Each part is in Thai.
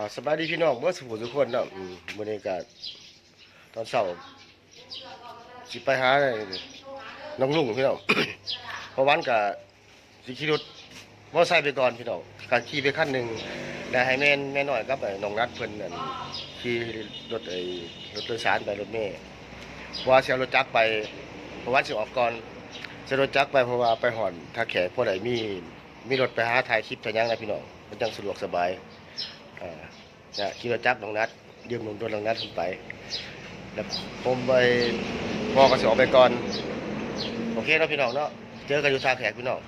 อ่าสบายดีพี่น้องเมื่อสุขทุกคนเนาะอืมมื้อนี้ก็ตอนเช้าสิไปหาน้องลุงพี่น้อง เพราะวันก็สิขี่รถมอไซค์ไปก่อนพี่น้องก็ขี่ไปคันหนึ่งได้ให้แม่นแม่น้อยกับไอ้น้องนัดเพิ่นนั่นขี่รถไอ้รถโดยสารไปรถเมล์เพราะว่าสิเอารถจักรไปเพราะว่าสิออกก่อนสิเอารถจักรไปเพราะว่าไปหอนถ้าแขกพอใดมีมีรถไปหาถ่ายคลิปถ่ายหยังนะพี่น้องมันจังสะดวกสบาย อ่าจะขี่รถจักรน้องนัดยืมหนุ่มตัวน้องนัดผมไปแล้วผมไปพ่อก็สิออกไปก่อนโอเคเนาะพี่น้องเนาะเจอกันอยู่ทาแขกพี่น้อง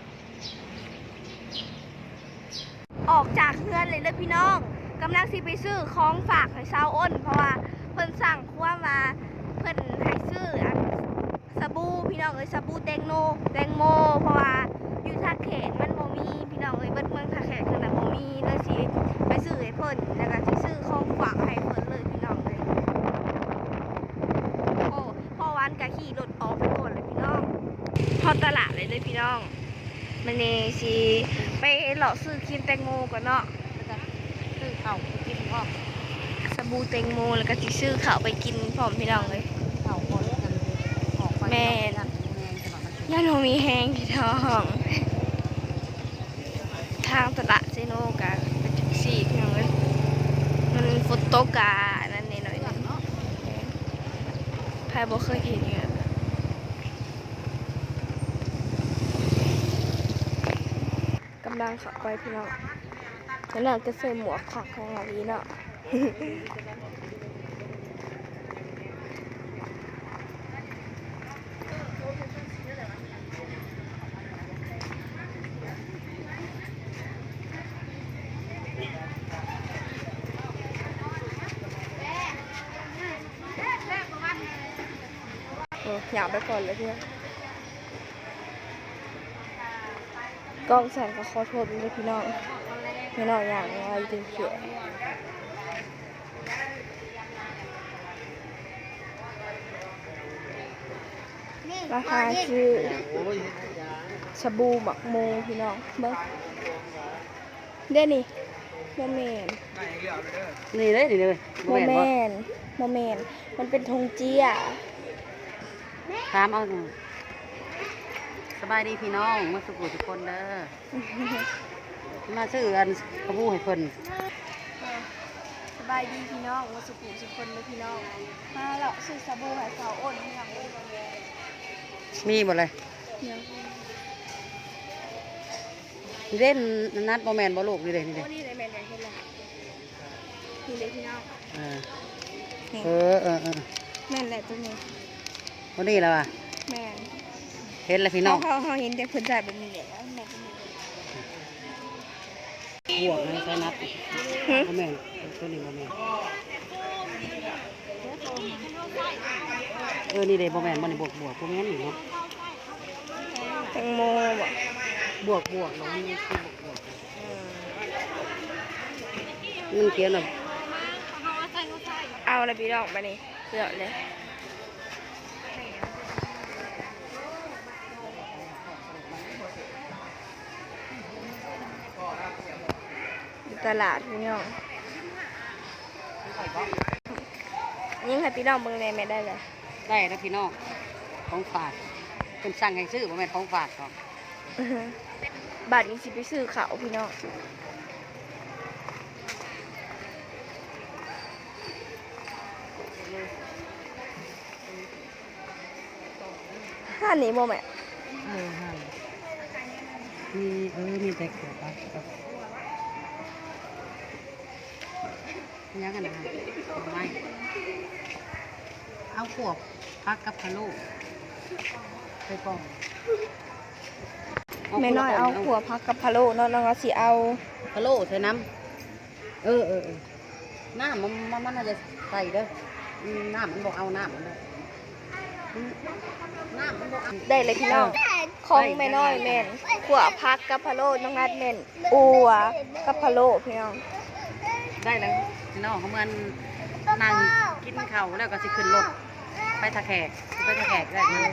ออกจากเฮือนเลยเด้อพี่น้องกำลังสิไปซื้อของฝากให้สาวอ้น เพราะว่าเพิ่นสั่งความว่าเพิ่นให้ซื้ออันสบู่พี่น้องเอ้ยสบู่แตงโมแตงโม เพราะว่าอยู่ทาแขกมันบ น้องเอ้ยเบิดเมืองท่าแขกคือน่ะบ่มีเลยสิไปซื้อให้เพิ่นแล้วก็สิซื้อของฝากให้เพิ่นเลยพี่น้องเลยโอ้พ่อวันก็ขี่รถออกไปก่อนเลยพี่น้องพอตลาดเลยเด้อพี่น้องมันนี่สิไปหลอกซื้อครีมแตงโมก่อนเนาะซื้อข้าวไปกินพ่อสบู่แตงโมแล้วก็สิซื้อข้าวไปกินพร้อมพี่น้องเลยข้าวคนกันออกไปแม่นั่นแม่จะมามันย่านมีแห้งพี่น้อง ทางตลาดเซโนกะเป็นจังซี่พี่น้องเลยมันฝนตกกะนั่นนี่หน่อยนึงเนาะใครบ่เคยเห็นเนี่ยกำลังขับไปพี่น้องแล้วเราจะใส่หมวกขักของเรานี้เนาะ เอออยากไปก่อนเลยเพื่อนกล้องสั่นก็ขอโทษด้วยพี่น้องพี่น้องอย่างไรจริงเขียราคาคือสบู่หมักโมพี่น้องเบิ้งเด้นี่โมเมนนี่เลยนี่เลยโมเมนโมเมนมันเป็นธงเจี้ย ถามเอาหนึ่งสบายดีพี่น้องมาสุขุทุกคนเด้อ มาซื้ออันกระบูให้เพิ่นสบายดีพี่น้องมาสุขุสุขคนเลยพี่น้อง มาแล้วซื้อสบู่ให้สาวอ้นพี่น้องเอ้ยมีหมดเลยเนี่ยนี่เล่นนัดบ่แม่นบ่ลูกนี่เลยนี่โอ้เลยนี่เลยแม่นเลยเห็นเลยนี่เลยพี่น้องเออนี่เออเออเออแม่นแหละตัวนี้ วันนี้แล้วอะแม่นเห็นแล้วพี่น้องเขาเขาเห็นแต่คนจ่ายแบบนี้แหละแม่นเป็นนี่บวกนะใช้นัดหึบ่แม่นตัวนี้บ่แม่นเออนี่เลยบ่แม่นบ่นี่บวกบวกบ่แม่นนี่เนาะแตงโมบ่บวกบวกแล้วมันคือบวกบวกมันเขียนแบบเอาละพี่น้องไปนี่เลือกเลย ตลาดพี่น้องยิ่งให้พี่น้องเบิ่งในแม่ได้เลยได้แล้วพี่น้องของฝากเป็นสั่งให้ซื้อบ่แม่นของฝากหรอกบาทนี้สิไปซื้อเขาวพี่น้องห้านนี้บ่แม่เออฮะมีเออมีแต่เกี่ยวกับ กับยังกันนะไม่เอาขวบพักกับพะโล้ไปปองแม่น้อยเอาขัวพักกับพะโล้เนาะน้องก็สิเอาพะโล้ใส่น้ำเออเออเออน้ำมันมันมันน่าจะใส่เด้ออืมน้ำมันบอกเอาน้ำมันเด้ออืมน้ำมันบอกเอาได้เลยพี่น้องของแม่น้อยแม่นขัวพักกับพะโล้น้องนัดแม่นอัวกับพะโล้พี่น้องได้แล้ว พี่น้องเขาเหมือนนั่งกินข้าวแล้วก็สิขึ้นรถไปทะแขกสิไปทะแขกได้เลย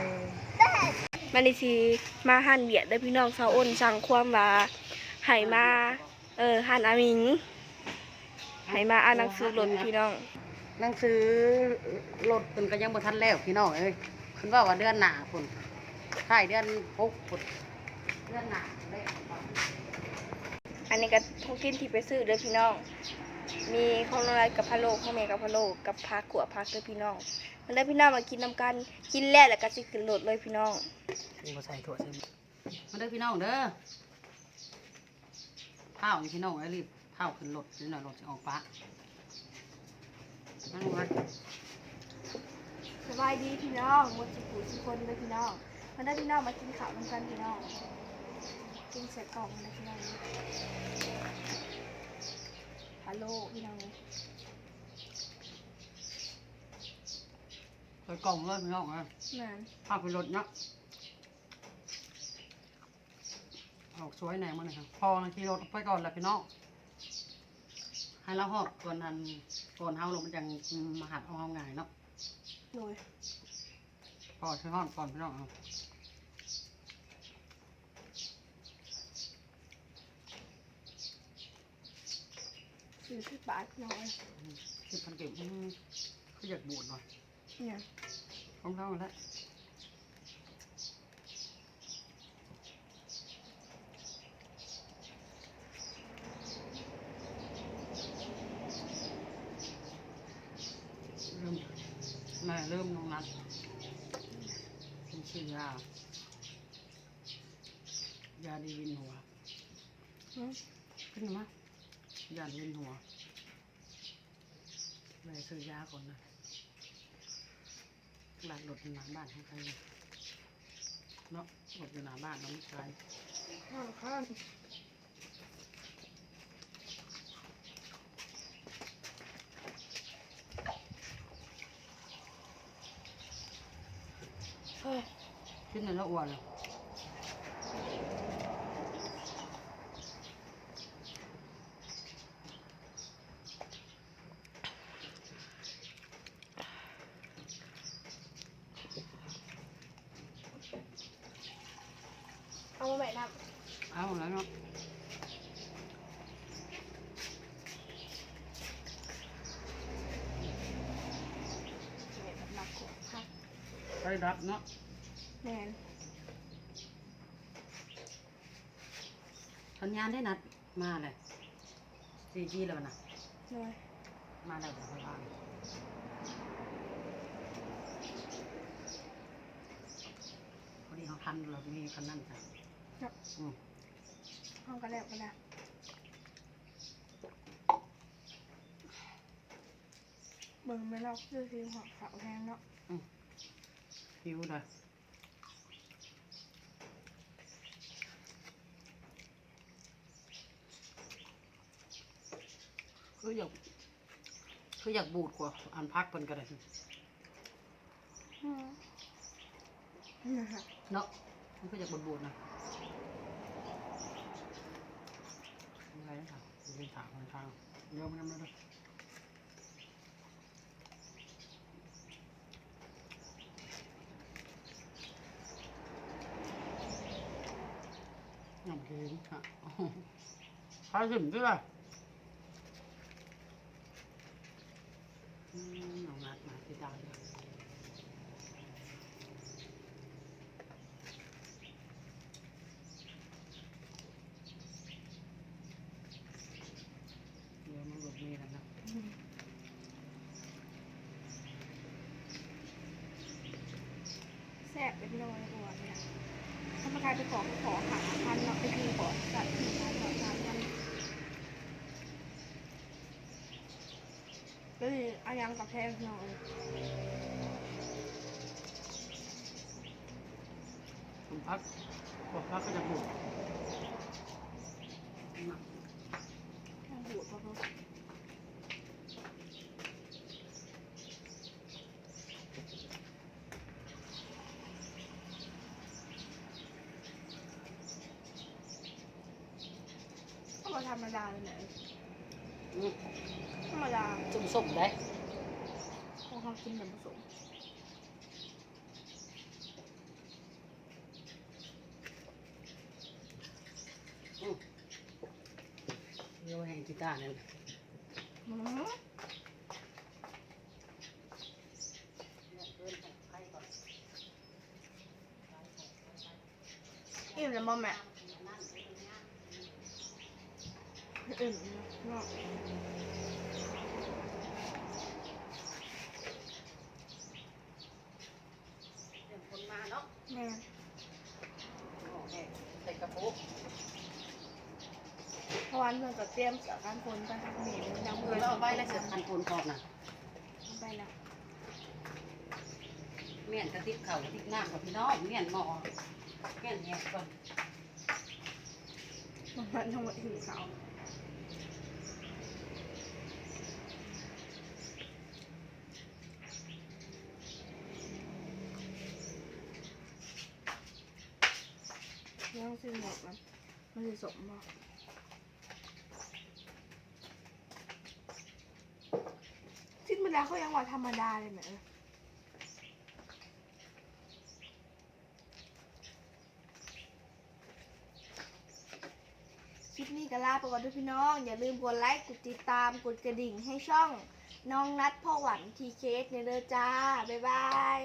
มันนี่สิมาหั่นเบียดเด้อพี่น้องชาวอ้นสั่งความว่าให้มาเออหั่นอามิงให้มาอ่านหนังสือรถพี่น้อง หนังสือรถเพิ่นก็ยังบ่ทันแล้วพี่น้องเอ้ยเพิ่นว่าว่าเดือนหน้าพุ่นท้ายเดือนหกพุ่นเดือนหน้าได้ออกมาอันนี้ก็ทุกกินที่ไปซื้อเด้อพี่น้อง มีข้าวไรกับพะโล้ข้าวเมกับพะโล้กับผักขัวผักเด้อพี่น้องมันได้อพี่น้องมากินน้ำกันกินแล้วแล้วก็สิขึ้นรถเลยพี่น้องนี่บ่ใส่ถั่วใส่มาเด้อพี่น้องเด้อข้าวนี่พี่น้องเอ้ยรีบข้าวขึ้นรถนี่หน่อยรถสิออกปะนั่งมาสบายดีพี่น้องหมดสิปูสิคนเลยพี่น้องมันได้อพี่น้องมากินข้าวน้ำกันพี่น้องกินเสร็จกล่องเลยพี่น้อง ฮัลโหลพี่น้องใส่กล่องเลยพี่น้องเอ้ยนั่นข้าวขึ้นรถเนาะออกสวยแหน่มาหน่อยครับพอนาทีรถไปก่อนแหละพี่น้องให้เราหอบก่อนนั้นก่อนเฮาลงมันจังมาหัดเอาเอาง่ายเนาะโดย พอใช้หอดก่อนพี่น้องเอา สี่สิบบาทพี่น้องเอ้ยสิบพันเก็บอืมก็อยากบูดหน่อยเนี่ยของเท่าแล้วเริ่มแม่เริ่มน้องนัดเป็นชื่อยายาดีวินหัวอืมขึ้นมา ยาดีวินหัวแม่ซื้อยาก่อนนะหลักหลดอยู่หน้าบ้านของใครเนี่ยเนาะหลดอยู่หน้าบ้านน้องชายข้าวข้าวเฮ้ยขึ้นในละอ้วนเลย เอามาแม่น้ำ เอาแล้วเนาะ แม่แบบหนักกว่าค่ะ ไปรับเนาะแม่นสัญญาณได้นัดมาเลยสี่จีแล้วนะโดยมาแล้วเดี๋ยวไปบ้านพอดีเขาทันเรามีคันนั่นจ้ะเนาะอืมห้องกันแล้วกันแล้วเบิ่งไม่ลอกคือสีหัวขาวแทงเนาะ หิวเลยคืออยากคืออยากบูดกว่า อันพักเป็นก็ได้อืมนี่ค่ะเนาะมันก็อยากบูดบูดๆนะอะไรนะค่ะเป็นถามคนทางเดี๋ยวมันนั่นเลยน้ำเค็มค่ะ ข้าวถึงด้วยอืมน้องนัดมาที่ดาวเลยเดี๋ยวมันหลุดมีกันนะแซ่บเป็นโลย ตัวเนี่ยถ้ามาใครไปขอขอหาพันเนาะไปคือขอจัดที่พันเนาะสามพันก็เลยอายังกับแพงหน่อยคุณพักพวกพักก็จะบูดยังบูดพอพรรม็ธรรมดาเลยนะอืธรรมดาจุ่มส้มได้ของเขากินแบบผสมเยาแห่งกีตาร์นั่นอืมอิ่มแล้วมั้งม อิ่มเนาะเดี๋ยวคนมาเนาะแม่โอเคใส่กระปุกเพราะวันเพิ่นก็เตรียมเสือกันฝนกันทักหนีมันยังเอเบื่อแล้วเอาใบแล้วเสร็จพันปูนกรอบน่ะไปแล้วเมี่ยนกระติกเข่ากระติกน้ำกับพี่น้องเมี่ยนหมอเมี่ยนแหกก่อนมันทั้งหมดถึงเขาเรื่องซึ่งหมดมันมันจะ สมบ่สิ้นบรรดาเขายังว่าธรรมดาเลยไหมเออคลิปนี้ก็ลาไปก่อนด้วยพี่น้อง อย่าลืมกดไลค์ กดติดตาม กดกระดิ่งให้ช่อง น้องนัดพ่อหวันทีเคสในเด้อจ้า บ๊ายบาย